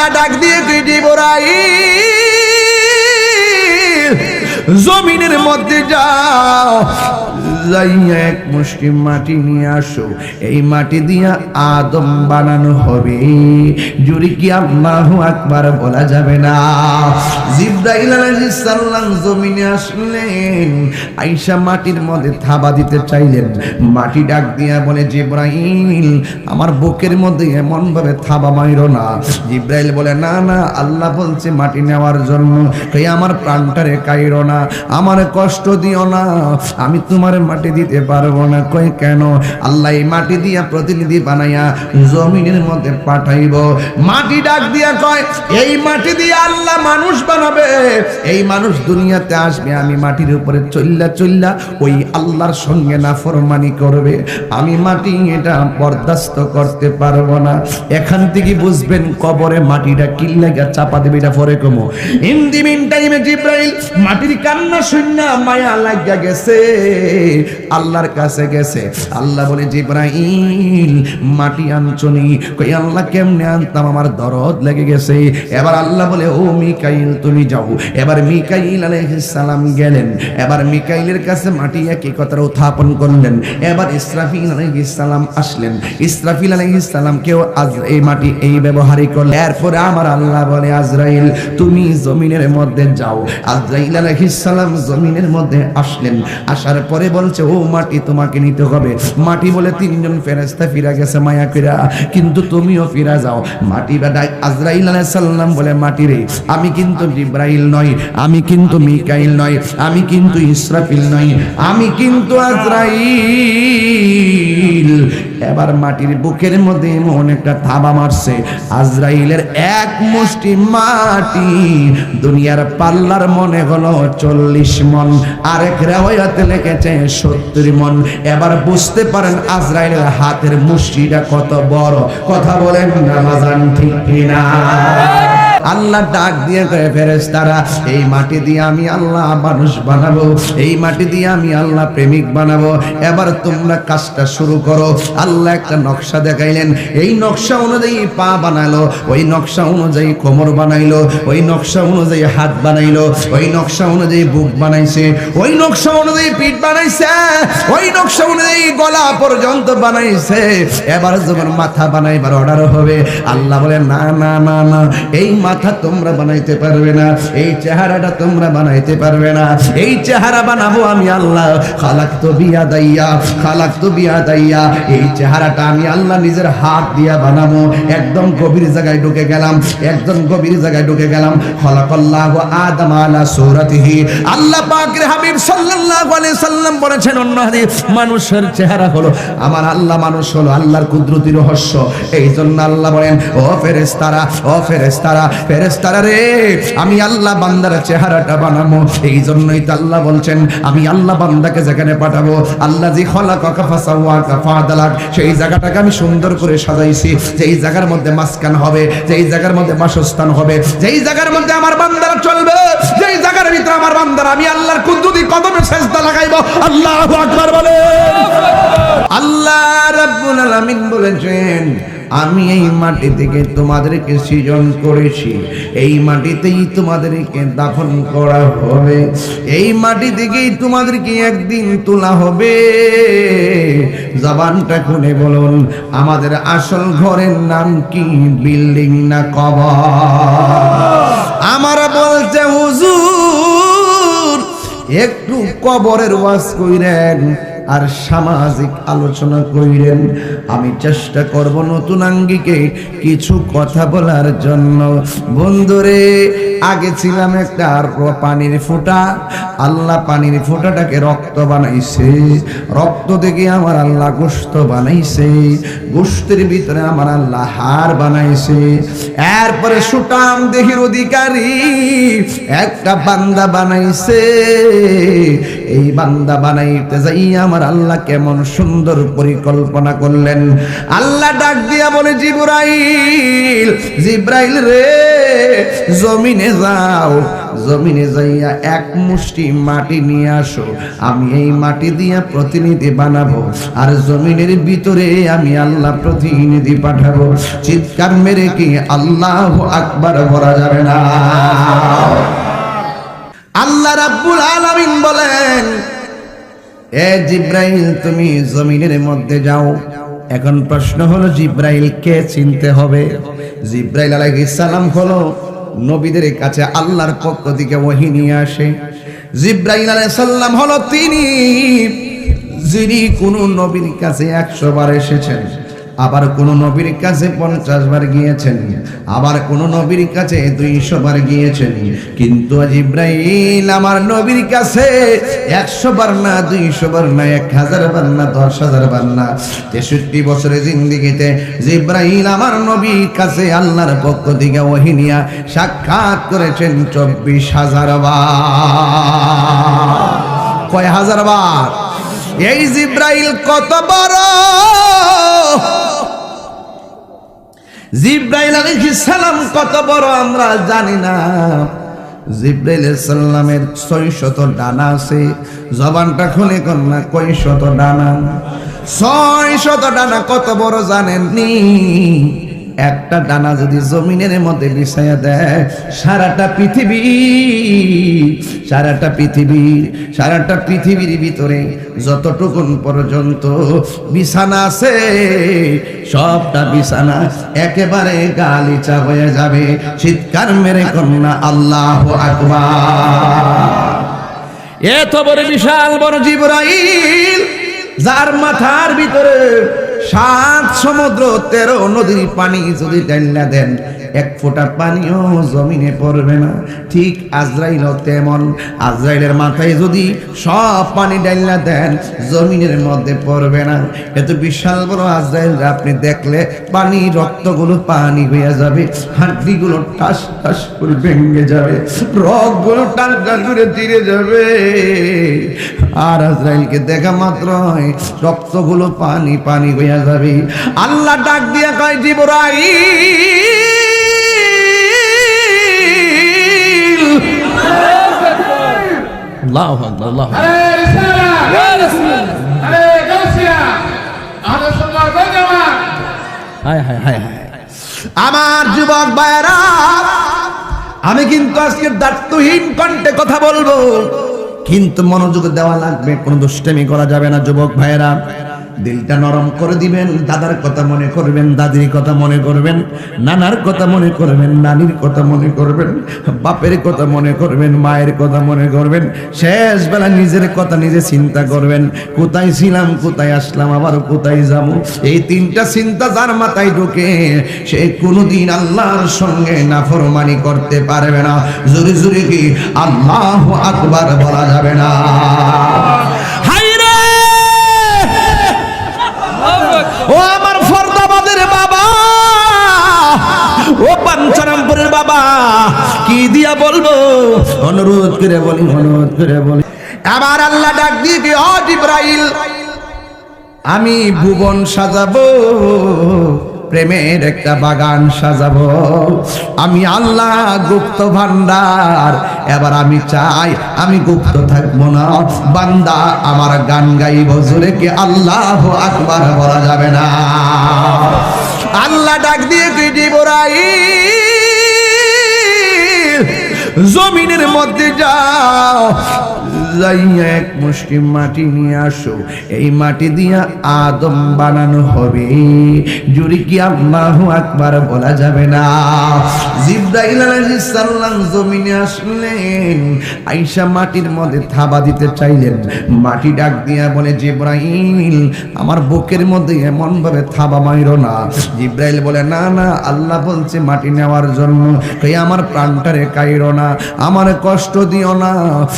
আল্লাহ ডাক দিয়ে তুই বোরাই জমিনের মধ্যে যাও যাইয়া এক মুষ্টি মাটি নিয়ে আসো। এই মাটি দিয়া আদম বানানো হবে। জুড়ি কি আল্লাহু আকবার বলা যাবে না। জিব্রাইল আলাইহিস সালাম জমিনে আসলেন। আইসা মাটির মধ্যে থাবা দিতে চাইলেন। মাটি ডাক দিয়া বলে, জিব্রাইল, আমার বুকের মধ্যে এমন ভাবে থাবা মাইরো না। জিব্রাইল বলে, না না, আল্লাহ বলছে মাটি নেওয়ার জন্য। আমার প্রাণটারে কাইরো না। আমার কষ্ট দিও না। আমি তোমার মাটি দিতে পারব না। কই কেন? আল্লাহ এই মাটি দিয়া প্রতিনিধি বানাইয়া জমিনের মধ্যে পাঠাইব। মাটি ডাক দিয়া কয়, এই মাটি দিয়ে আল্লাহ মানুষ বানাবে। এই মানুষ দুনিয়াতে আসবে, আমি মাটির উপরে চল্লা চল্লা ওই আল্লাহর সঙ্গে নাফরমানি করবে। আমি মাটি এটা বরদাস্ত করতে পারব না। এখান থেকে বুঝবেন কবরে মাটিটা কিল্লাগা চাপা দেবে, এটা পরে কমো। ইন দি মিন টাইমে জিব্রাইল, মাটির কান্না শূন্য মায়া লাগা গেছে। আল্লাহর কাছে গেছে। আল্লাহ বলে, জিব্রাইল, মাটি আনছনি। কই, আল্লাহ কেমনে আনতাম? আমার দরদ লেগে গেছে। এবার আল্লাহ বলে, ও মিকাইল, তুমি যাও। এবার মিকাইল সালাম গেলেন। এবার মিকাইলের কাছে মাটি একই কথা উত্থাপন করলেন। এবার ইসরাফিল সালাম আসলেন। ইসরাফিল আলাইহিস সালাম কেউ আজ এই মাটি এই ব্যবহারই করলেন। এরপরে আমার আল্লাহ বলে, আজরাইল, তুমি জমিনের মধ্যে যাও। আজরাইল আলাইহিস সালাম জমিনের মধ্যে আসলেন। আসার পরে বলছে, ও, মাটি তোমাকে নিতে হবে। মাটি বলে তিনজন ফেরেস্তা ফিরা গেছে, মায়া ফিরা কিন্তু তুমিও ফিরা যাও। মাটি আজরাইল আলাইসাল্লাম বলে, মাটি রে, আমি কিন্তু জিব্রাইল নই, আমি কিন্তু মিকাইল নই, আমি কিন্তু ইসরাফিল নই, আমি কিন্তু আজরাইল। এবার মাটির বুকের মধ্যে এমন একটা থাবা মারছে, আজরাইলের এক মুষ্টি মাটি। দুনিয়ার পাল্লার মনে হলো চল্লিশ মন, আরেক রেওয়াতে লেগেছে সত্তর মন। এবার বুঝতে পারেন আজরাইলের হাতের মুষ্টিটা কত বড়। কথা বলেন রামাজান ঠিক কিনা? আল্লাহ ডাক দিয়ে কয়ে, ফেরেশতারা, এই মাটি দিয়ে আমি আল্লাহ মানুষ বানাবো, এই মাটি দিয়ে আমি আল্লাহ প্রেমিক বানাবো। এবার তোমরা কাজটা শুরু করো। আল্লাহ একটা নকশা দেখাইলেন। এই নকশা অনুযায়ী পা বানালো ওই নকশা অনুযায়ী কোমর বানাইলো, ওই নকশা অনুযায়ী হাত বানাইলো, ওই নকশা অনুযায়ী বুক বানাইছে, ওই নকশা অনুযায়ী পিঠ বানাইছে, ওই নকশা অনুযায়ী গলা পর্যন্ত বানাইছে। এবার যখন মাথা বানাইবার অর্ডার হবে, আল্লাহ বলে, না না না না, এই মাথা তোমরা বানাইতে পারবে না, এই চেহারাটা তোমরা বানাইতে পারবে না, এই চেহারা বানাবো আমি আল্লাহ, খালাক তো বিয়া দাইয়া, খালাক তো বিয়া দাইয়া, এই চেহারাটা আমি আল্লাহ নিজের হাত দিয়া বানাবো, একদম গভীর জায়গায় ঢুকে গেলাম, একদম গভীর জায়গায় ঢুকে গেলাম, খলাকাল্লাহু আদম আলা সূরাতিহি, আল্লাহ পাকের হাবিব সাল্লাল্লাহু আলাইহি সাল্লাম বলেছেন, অন্য হাদিস, মানুষের চেহারা হলো, আমার আল্লাহ মানুষ হলো আল্লাহর কুদরতি রহস্য এই জন্য আল্লাহ বলেন, ও ফেরেশতারা ও ফেরেশতারা ফেরেশতারা রে আমি আল্লাহ বান্দার চেহারাটা বানাবো। এই জন্যই তো আল্লাহ বলছেন আমি আল্লাহ বান্দাকে যেখানে পাঠাবো আল্লাহ জি খলাকাকা ফাসাওয়াকা ফাদালাক সেই জায়গাটাকে আমি সুন্দর করে সাজাইছি। যেই জায়গার মধ্যে মাসকান হবে যেই জায়গার মধ্যে বাসস্থান হবে যেই জায়গার মধ্যে আমার বান্দারা চলবে যেই জায়গার ভিতরে আমার বান্দারা আমি আল্লাহর কুদরতি কদমে সেজদা লাগাইবো। আল্লাহু আকবার বলে আল্লাহ রাব্বুল আলামিন বলেছেন আমি এই মাটি থেকে তোমাদেরকে সৃজন করেছি। এই মাটিতেই তোমাদেরকে দাফন করা হবে। এই মাটি থেকেই তোমাদেরকে একদিন তোলা হবে। জবানটা খুলে বলুন, আমাদের আসল ঘরের নাম কি? বিল্ডিং না কবর? আমার বলছে, হুজুর, একটু কবরের ওয়াজ কইরেন। আর সামাজিক আলোচনা কইরেন, আমি চেষ্টা করব নতুন আঙ্গিকে কিছু কথা বলার জন্য। বন্ধুরে, আগে ছিলাম একটা পানির ফোঁটা আল্লাহ পানির ফোঁটাটাকে রক্ত বানাইছে। রক্ত থেকে আমার আল্লাহ গোস্ত বানাইছে। গোস্তের ভিতরে আমার আল্লাহ হার বানাইছে। এরপরে সুটাম দেহের অধিকারী একটা বান্দা বানাইছে। এই বান্দা বানাইতে যাই আমার আমার আল্লাহ কেমন সুন্দর পরিকল্পনা করলেন। আল্লাহ ডাক দিয়া বলে, জিব্রাইল জিব্রাইল রে, জমিনে যাও, জমিনে যাইয়া এক মুষ্টি মাটি নিয়ে আসো। আমি এই মাটি দিয়া প্রতিনিধি বানাবো আর জমিনের ভিতরে আমি আল্লাহ প্রতিনিধি পাঠাবো। চিৎকার মেরে কি আল্লাহ আকবার বলা যাবে না? আল্লাহ রাব্বুল আলামিন বলেন এ জিব্রাইল, তুমি জমিনের মধ্যে যাও। এখন প্রশ্ন হলো, জিব্রাইল কে চিনতে হবে? জিব্রাইল আলাইহিস সালাম হলো নবীদের কাছে আল্লাহর পক্ষ থেকে ওহি নিয়ে আসে। জিব্রাইল আলাইহিস সালাম হলো তিনি, যিনি কোন নবীর কাছে একশো বার এসেছেন। আবার কোন নবীর কাছে পঞ্চাশ বার গিয়েছেন, আবার কোন নবীর কাছে দুইশো বার গিয়েছেন। কিন্তু ইব্রাহিম আমার নবীর কাছে একশো বার না, দুইশো বার না, এক হাজার বার না, দশ হাজার বার না। তেষট্টি বছরের জিন্দিগিতে জিব্রাহিম আমার নবীর কাছে আল্লাহর পক্ষ থেকে ওহিনিয়া সাক্ষাৎ করেছেন চব্বিশ হাজার বার। কয় হাজার বার? এই জিব্রাইল কত বড় জিব্রাইল আলাইহিস সালাম কত বড় আমরা জানি না। জিব্রাইল সাল্লামের ছয় শত ডানা আছে। জবানটা খুলে কন্যা কয় শত ডানা? ছয় শত ডানা কত বড় জানেননি? একটা ডানা যদি জমিনের মধ্যে বিছাইয়া দেয়, সারাটা পৃথিবী সারাটা পৃথিবী, সারাটা পৃথিবীর ভিতরে যতটুকুন পর্যন্ত বিছানা আছে, সবটা বিছানা একেবারে গালিচা হয়ে যাবে। চিৎকার মেরে কন্যা আল্লাহ এত বড় বিশাল বড় জিবরাইল, যার মাথার ভিতরে সাত সমুদ্র, তেরো নদীর পানি যদি টাইনা দেন, এক ফোঁটা পানিও জমিনে পড়বে না। ঠিক আজরাইল তেমন। আজরাইলের মাথায় যদি সব পানি ডাইলা দেন, জমিনের মধ্যে পড়বে না। এত বিশাল বড় আজরাইল আপনি দেখলে পানি, রক্তগুলো পানি হয়ে যাবে, হাড্ডিগুলো টাস টাস করে ভেঙে যাবে, রগগুলো টাস টাস করে চিরে যাবে। আর আজরাইলকে দেখা মাত্রই রক্তগুলো পানি পানি হয়ে যাবি। আল্লাহ ডাক দিয়া কয় জিবরাই আমার যুবক বায়রা আমি কিন্তু আজকে দাত্তহীন কণ্ঠে কথা বলব। কিন্তু মনোযোগ দেওয়া লাগবে কোনো দুষ্টেমি করা যাবে না যুবক ভাইরা দিলটা নরম করে দিবেন, দাদার কথা মনে করবেন, দাদির কথা মনে করবেন, নানার কথা মনে করবেন, নানির কথা মনে করবেন, বাপের কথা মনে করবেন, মায়ের কথা মনে করবেন শেষ বেলা নিজের কথা নিজে চিন্তা করবেন, কোথায় ছিলাম, কোথায় আসলাম, আবার কোথায় যাব? এই তিনটা চিন্তা যার মাথায় ঢোকে, সে কোনোদিন আল্লাহর সঙ্গে নাফরমানি করতে পারবে না। জোরে জোরে কি আল্লাহ আকবার বলা যাবে না। বাবা, কি দিয়া বলব? অনুরোধ করে বলি, অনুরোধ করে বলি। আবার আল্লাহ ডাক দিয়ে কি অ জিব্রাইল, আমি ভুবন সাজাবো, প্রেমের একটা বাগান সাজাবো। আমি আল্লাহ গুপ্ত ভান্ডার, এবার আমি চাই, আমি গুপ্ত থাকব না। বান্দা আমার গান গাইব, জোরে কি আল্লাহ আকবার বলা যাবে না? আল্লাহ ডাক দিয়ে কি জীবরাই জমিনের মধ্যে যাও। এক মুষ্টি মাটি নিয়ে আসো। এই মাটি দিয়া আদম বানানো হবে। কি আল্লাহ আকবার বলা যাবে না। জিব্রাইল আলাইহিস সালাম জমিনে আসলেন। মাটির মধ্যে থাবা দিতে চাইলেন। মাটি ডাক দিয়া বলে, জিব্রাইল, আমার বুকের মধ্যে এমন ভাবে থাবা মাইরো না। জিব্রাইল বলে, না না, আল্লাহ বলছে মাটি নেওয়ার জন্য। কই আমার প্রাণটারে কাইরো না। আমার কষ্ট দিও না।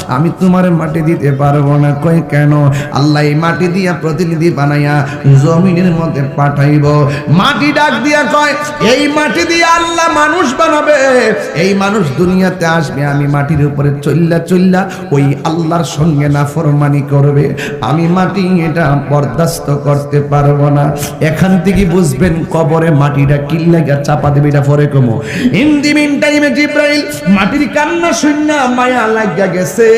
আমি তোমার মাটি দিতে পারব না। কই কেন? আল্লাহ এই মাটি দিয়া প্রতিনিধি বানাইয়া জমিনের মধ্যে পাঠাইব। মাটি ডাক দিয়া কয়, এই মাটি দিয়ে আল্লাহ মানুষ বানাবে। এই মানুষ দুনিয়াতে আসবে, আমি মাটির উপরে চল্লা চল্লা ওই আল্লাহর সঙ্গে না ফরমানি করবে। আমি মাটি এটা বরদাস্ত করতে পারব না। এখান থেকে বুঝবেন কবরে মাটিটা কিল্লাগা চাপা দেবে, এটা পরে কমো। ইন দি মিন টাইমে জিব্রাইল, মাটির কান্না শূন্য মায়া লাগা গেছে।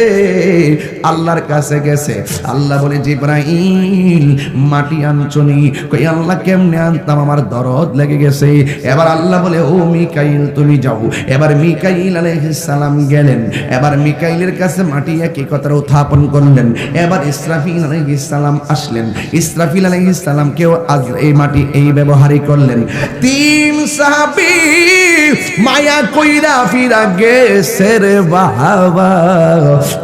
আল্লাহর কাছে গেছে। আল্লাহ বলে, জিব্রাইল, মাটি আনছনি কই, আল্লাহ কেমনে আনতাম? আমার দরদ লেগে গেছে। এবার আল্লাহ বলে, ও মিকাইল, তুমি যাও। এবার মিকাইল সালাম গেলেন। এবার মিকাইলের কাছে মাটি একই কথাটা উত্থাপন করলেন। এবার ইসরাফিল সালাম আসলেন। ইসরাফিল কেউ আজ এই মাটি এই ব্যবহারই করলেন। তিন সাহাবী মায়া কইরা ফিরা গেছে রে বাবা।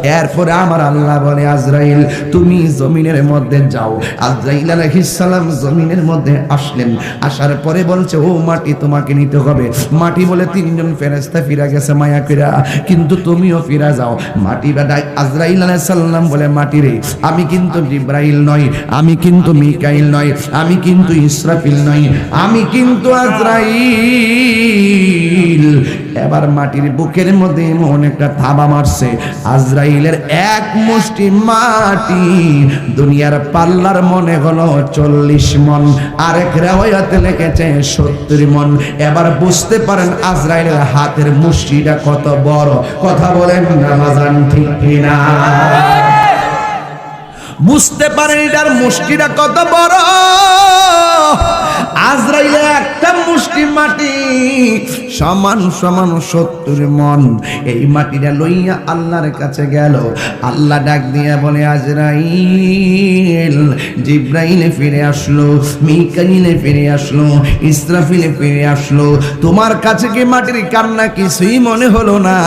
এরপরে আমার আল্লাহ বলে, আজরাইল, তুমি জমিনের মধ্যে যাও। আজরাইল সালাম জমিনের মধ্যে আসলেন। আসার পরে বলছে, ও মাটি তোমাকে নিতে হবে। মাটি বলে তিনজন ফেরেশতা ফিরা গেছে, মায়া কইরা কিন্তু তুমিও ফিরা যাও। মাটি বেটা আজরাইল সালাম বলে, মাটি রে, আমি কিন্তু জিব্রাইল নই, আমি কিন্তু মিকাইল নই, আমি কিন্তু ইসরাফিল নই, আমি কিন্তু আজরাইল। এবার মাটির বুকের মধ্যে এমন একটা থাবা মারছে। আজরাইলের এক মুষ্টি মাটি, দুনিয়ার পাল্লার মনে হলো চল্লিশ মন। আরেক রেওয়ায়তে লিখেছে সত্তর মন। এবার বুঝতে পারেন আজরাইলের হাতের মুষ্টিটা কত বড়। কথা বলেন রামাজান ঠিক কিনা? বুঝতে পারেন এটার মুষ্টিটা কত বড়। আজরাইলে একটা মুষ্টি মাটি, সমান সমান সত্তর মন। এই মাটিটা লইয়া আল্লাহর কাছে গেল। আল্লাহ ডাক দিয়া বলে, আজরাইল, জিব্রাইলে ফিরে আসলো, মিকাইলে ফিরে আসলো, ইসরাফিলে ফিরে আসলো। তোমার কাছে কি মাটির কান্না কিছুই মনে হলো না?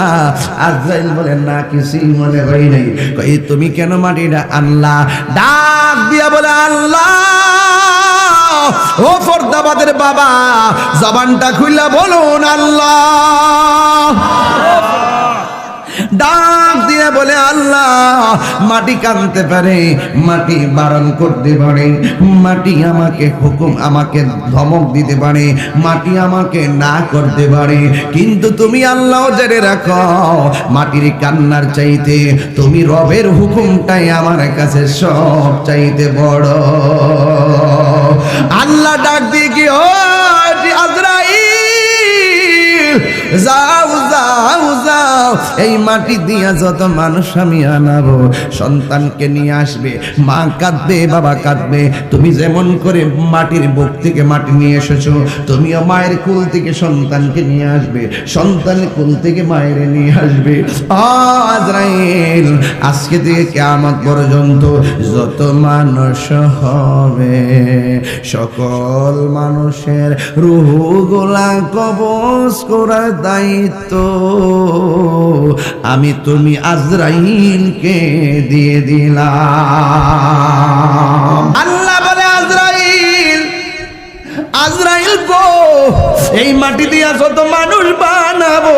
আজরাইল বলে, না, কিছুই মনে হয় নাই। তুমি কেন মাটিটা আনলা? ডাক দিয়া বলে, আল্লাহ, ও ফরদাবাদের বাবা জবানটা খুইলা বলুন আল্লাহ। দিয়ে বলে, আল্লাহ, মাটি কানতে পারে, মাটি বারণ করতে পারে, মাটি আমাকে হুকুম, আমাকে ধমক দিতে পারে, মাটি আমাকে না করতে পারে। কিন্তু তুমি আল্লাহ জেনে রাখো, মাটির কান্নার চাইতে তুমি রবের হুকুমটাই আমার কাছে সব চাইতে বড়। আল্লাহ ডাক দিয়ে কি, ও আজরাইল, যাও যাও যাও। এই মাটি দিয়া যত মানুষ আমি আনাবো, সন্তানকে নিয়ে আসবে, মা কাঁদবে, বাবা কাঁদবে। তুমি যেমন করে মাটির বুক থেকে মাটি নিয়ে এসেছ, তুমিও মায়ের কুল থেকে সন্তানকে নিয়ে আসবে সন্তানের কুল থেকে মায়ের নিয়ে আসবে। আজরাইল, আজকে থেকে কেমন পর্যন্ত যত মানুষ হবে, সকল মানুষের রুহুগুলা কবজ করার দায়িত্ব। আমি তুমি আজরাইলকে দিয়ে দিলাম। আল্লাহ বলে, আজরাইল আজরাইল গো, এই মাটি দিয়া যত মানুষ বানাবো,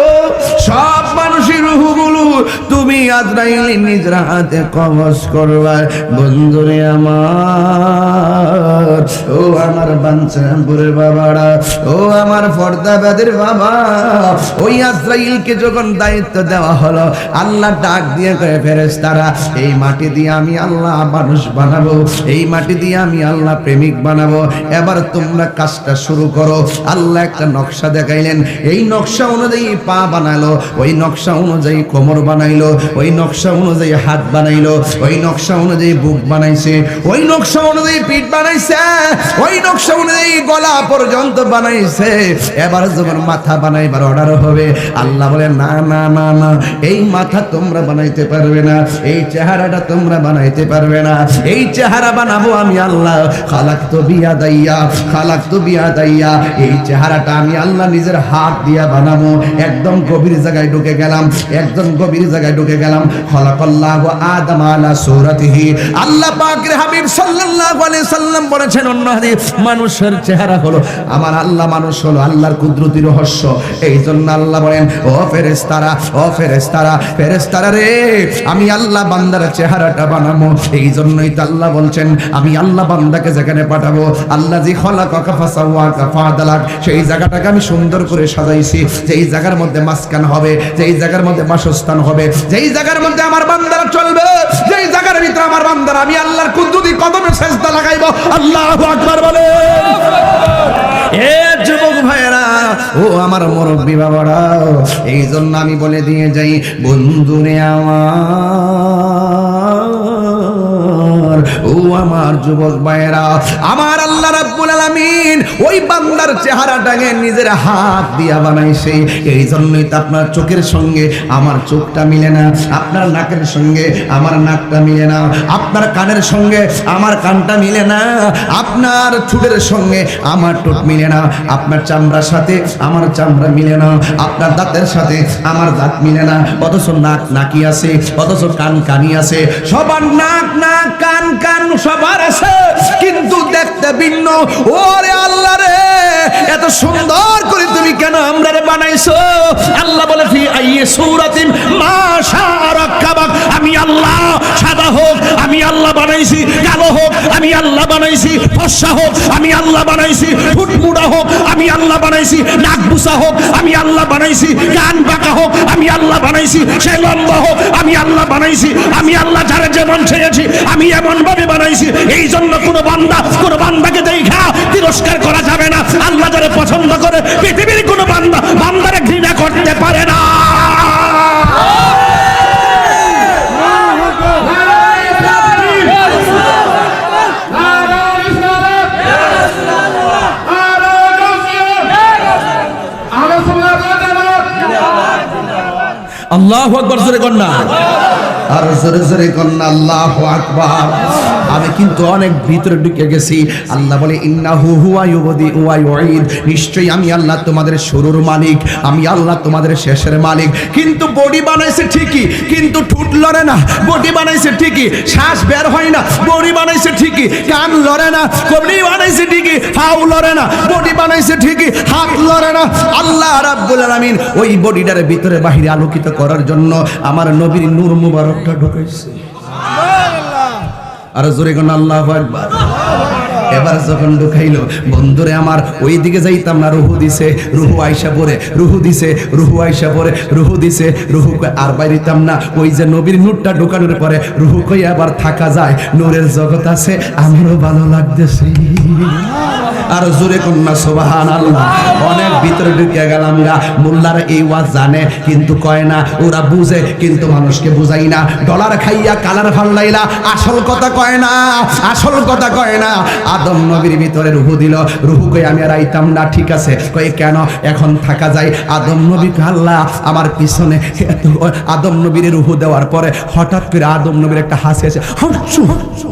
সব মানুষের রুহুগুলো তুমি আজরাইল নিজের হাতে কবজ করবা বন্ধুরে আমার, ও আমার বাঞ্ছাপুরের বাবারা, ও আমার ফর্দাবাদের বাবা, ওই আজরাইলকে যখন দায়িত্ব দেওয়া হলো, আল্লাহ ডাক দিয়ে করে ফেরেস তারা এই মাটি দিয়ে আমি আল্লাহ মানুষ বানাবো, এই মাটি দিয়ে আমি আল্লাহ প্রেমিক বানাবো। এবার তোমরা কাজটা শুরু করো। আল্লাহ একটা নকশা দেখাইলেন। এই নকশা অনুযায়ী পা বানালো, ওই নকশা অনুযায়ী কোমর বানাইলো ওই নকশা অনুযায়ী হাত বানাইলো, ওই নকশা অনুযায়ী বুক বানাইছে, ওই নকশা অনুযায়ী পিঠ বানাইছে, ওই নকশা অনুযায়ী গলা পর্যন্ত বানাইছে। এবার যখন মাথা বানাইবার অর্ডার হবে, আল্লাহ বলে, না না না না, এই মাথা তোমরা বানাইতে পারবে না, এই চেহারাটা তোমরা বানাইতে পারবে না, এই চেহারা বানাবো আমি আল্লাহ। খালাক তো বিয়া দাইয়া খালাক তো বিয়া দাইয়া এই চেহারাটা আমি আল্লাহ নিজের হাত দিয়া বানাবো। একদম গভীর জায়গায় ঢুকে গেলাম, একদম গভীর জায়গায় ঢুকে ঢুকে গেলাম, খলাকাল্লাহু আদম আলা সূরাতিহি। আল্লাহ পাকের হাবিব সাল্লাল্লাহু আলাইহি সাল্লাম বলেছেন, অন্য হাদিস, মানুষের চেহারা হলো, আমার আল্লাহ মানুষ হলো আল্লাহর কুদরতি রহস্য। এই জন্য আল্লাহ বলেন, ও ফেরেশতারা ও ফেরেশতারা ফেরেশতারা রে, আমি আল্লাহ বান্দার চেহারাটা বানাবো। এই জন্যই তো আল্লাহ বলছেন, আমি আল্লাহ বান্দাকে যেখানে পাঠাবো আল্লাহ জি খলাকা ফাসাওয়াকা ফাদালাক, সেই জায়গাটাকে আমি সুন্দর করে সাজাইছি, যেই জায়গার মধ্যে মাসকান হবে, যেই জায়গার মধ্যে বাসস্থান হবে যেই জায়গার মধ্যে আমার বান্দারা চলবে, যেই জায়গার ভিতরে আমার বান্দারা, আমি আল্লাহর কুদ্দুদি কদমে সেজদা লাগাইবো। আল্লাহ আকবার বলে এ যুবক ভাইরা ও আমার মুরব্বী বাবারা এই জন্য আমি বলে দিয়ে যাই, বন্ধুরে আমার। আমার যুবক ভাইরা আমার আল্লাহ রাব্বুল আলামিন ওই বান্দার চেহারাটাকে নিজের হাত দিয়া বানাইছে। এই জন্যই তো আপনার চোখের সঙ্গে আমার চোখটা মিলে না, আপনার নাকের সঙ্গে আমার নাকটা মিলে না, আপনার কানের সঙ্গে আমার কানটা মিলে না, আপনার ঠোঁটের সঙ্গে আমার ঠোঁট মিলে না, আপনার চামড়ার সাথে আমার চামড়া মিলে না, আপনার দাঁতের সাথে আমার দাঁত মিলে না, অথচ নাক নাকি আছে, অথচ কান কানি আছে, সবার নাক নাক, কান কান সবার আছে, কিন্তু দেখতে ভিন্ন। ওরে আল্লাহ রে, এত সুন্দর করে তুমি কেন আমরা বানাইছো? আল্লাহ বলে, ফি আইয়ে সূরাতিন মা শারাকাবাক আমি আল্লাহ, সাদা হোক, আমি আল্লাহ বানাইছি, কালো হোক, আমি আল্লাহ বানাইছি, ফর্সা হোক, আমি আল্লাহ বানাইছি ফুটমুড়া হোক, আমি আল্লাহ বানাইছি নাক বুসা হোক, আমি আল্লাহ বানাইছি, কান বাঁকা হোক, আমি আল্লাহ বানাইছি, সে লম্বা হোক, আমি আল্লাহ বানাইছি, আমি আল্লাহ যারা যেমন চেয়েছি আমি এমন ভাবে বানাইছি। এই জন্য কোনো বান্দা কোনো বান্দাকে দেখা তিরস্কার করা যাবে না। আল্লাহ যারা পছন্দ করে পৃথিবীর কোনো বান্দা বান্দারে ঘৃণা করতে পারে না। আল্লাহ আকবর জোরে কন্যা আর জোরে জোরে কন্যা আল্লাহ আকবার। আমি কিন্তু অনেক ভিতরে ঢুকে গেছি। আল্লাহ বলে, ইন্নাহু হুয়া ইউবদি ওয়া ইউঈদ। নিশ্চয়ই আমি আল্লাহ তোমাদের শুরুর মালিক, আমি আল্লাহ তোমাদের শেষের মালিক। কিন্তু বডি বানাইছে ঠিকই, কিন্তু ঠুট লড়ে না, বডি বানাইছে ঠিকই, শ্বাস বের হয় না, বডি বানাইছে ঠিকই, কান লড়ে না বডি বানাইছে ঠিকই হাউ লড়ে না, বডি বানাইছে ঠিকই, হাত লড়ে না। আল্লাহ রাব্বুল আলামিন ওই বডিটার ভিতরে বাহিরে আলোকিত করার জন্য আমার নবীর নূর মুবারকটা ঢুকাইছে। আর জোরে কোন আল্লাহ একবার এবার যখন ঢুকাইলো, বন্ধুরে আমার ওই দিকে যাইতাম না, রুহু দিছে, রুহু আইসা পরে রুহু দিছে, রুহু আইসা পরে রুহু দিছে, রুহু আর বাইরিতাম না, ওই যে নবীর নূরটা ঢুকানোর পরে রুহু কই আবার থাকা যায়, নূরের জগৎ আছে, আমারও ভালো লাগতেছে। আর জোরে কন্যা সোবাহান আল্লাহ অনেক ভিতরে ঢুকে গেলাম গা, মোল্লারা এই ওয়াজ জানে, কিন্তু কয় না, ওরা বুঝে, কিন্তু মানুষকে বুঝাই না, ডলার খাইয়া, কালার ফাল্লাইলা, আসল কথা কয় না, আসল কথা কয় না আদম নবীর ভিতরে রুহু দিল রুহু কই আমি আর আইতাম না ঠিক আছে। কই কেন? এখন থাকা যায়। আদম নবী আল্লাহ আমার পিছনে আদম নবীর রুহু দেওয়ার পরে হঠাৎ করে আদম নবীর একটা হাসি আছে হাঁচু হাঁচু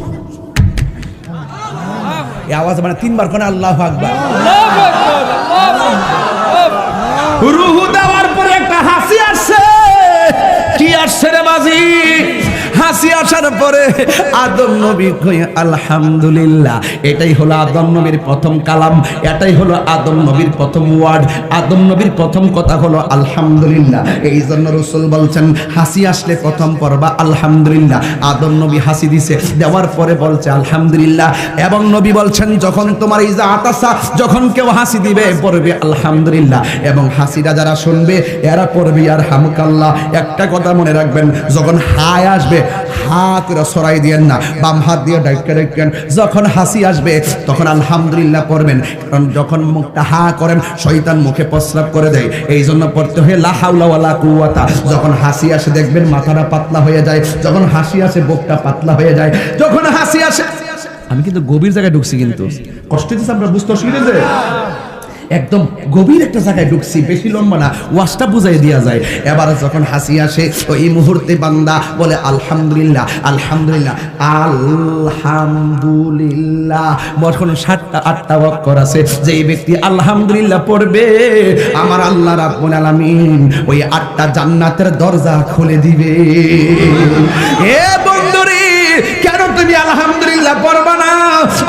এই আওয়াজ মানে তিনবার কোন আল্লাহ আকবার। রুহু হাসি আসার পরে আদম নবী কই, আলহামদুলিল্লাহ। এটাই হলো আদম নবীর প্রথম কালাম, এটাই হলো আদম নবীর প্রথম ওয়ার্ড। আদম নবীর প্রথম কথা হলো, আলহামদুলিল্লাহ। এই জন্য রসুল বলছেন, হাসি আসলে প্রথম পড়বা আলহামদুলিল্লাহ। আদম নবী হাসি দিছে, দেওয়ার পরে বলছে, আলহামদুলিল্লাহ। এবং নবী বলছেন, যখন তোমার এই যে আতাসা যখন কেউ হাসি দিবে, পড়বে, আলহামদুলিল্লাহ। এবং হাসিটা যারা শুনবে, এরা পড়বে আর হামকাল্লাহ একটা কথা মনে রাখবেন, যখন হায় আসবে হা করে সরাই দিয়েন না বাম হাত দিয়ে ডাইকা ডাইকেন। যখন হাসি আসবে তখন আলহামদুলিল্লাহ পড়বেন। কারণ যখন মুখটা হা করেন শয়তান মুখে প্রস্রাব করে দেয়। এই জন্য পড়তে হয় লা হাওলা ওয়ালা কুওয়াতা। যখন হাসি আসে দেখবেন মাথাটা পাতলা হয়ে যায়। যখন হাসি আসে বুকটা পাতলা হয়ে যায়। যখন হাসি আসে আমি কিন্তু গভীর জায়গায় ঢুকছি কিন্তু। কষ্ট দিচ্ছে আমরা বুঝতে অসুবিধা? একদম গভীর একটা জায়গায় ঢুকছি, বেশি লম্বা না ওয়াজটা বুঝাই দেওয়া যায়। এবার যখন হাসি আসে ওই মুহূর্তে বান্দা বলে, আলহামদুলিল্লাহ আলহামদুলিল্লাহ আলহামদুলিল্লাহ। যখন সাতটা, আটটা অক্ষর আছে, যে ব্যক্তি আলহামদুলিল্লাহ পড়বে, আমার আল্লাহ রাব্বুল আলামিন ওই আটটা জান্নাতের দরজা খুলে দিবে। এ বন্ধুরে কেন তুমি আলহামদুলিল্লাহ পড়বা না?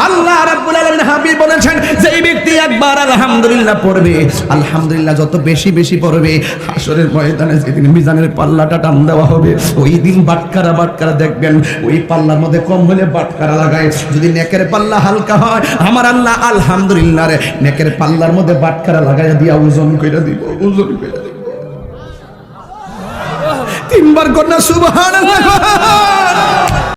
আল্লাহ রাব্বুল আলামিন হাবিব বলেছেন যে এই ব্যক্তি একবার আলহামদুলিল্লাহ পড়বে, আলহামদুলিল্লাহ যত বেশি বেশি পড়বে, হাসরের ময়দানে যেদিন মিজানের পাল্লাটা টান দেওয়া হবে, ওই দিন বাটকারা বাটকারা দেখবেন, ওই পাল্লার মধ্যে কম হলে বাটকারা লাগায়। যদি নেকের পাল্লা হালকা হয়, আমার আল্লাহ আলহামদুলিল্লাহ রে, নেকের পাল্লার মধ্যে বাটকারা লাগাইয়া দিয়া ওজন কইরা দিব, ওজন কইরা দিব। তিনবার কন্যা সুবহানাল্লাহ।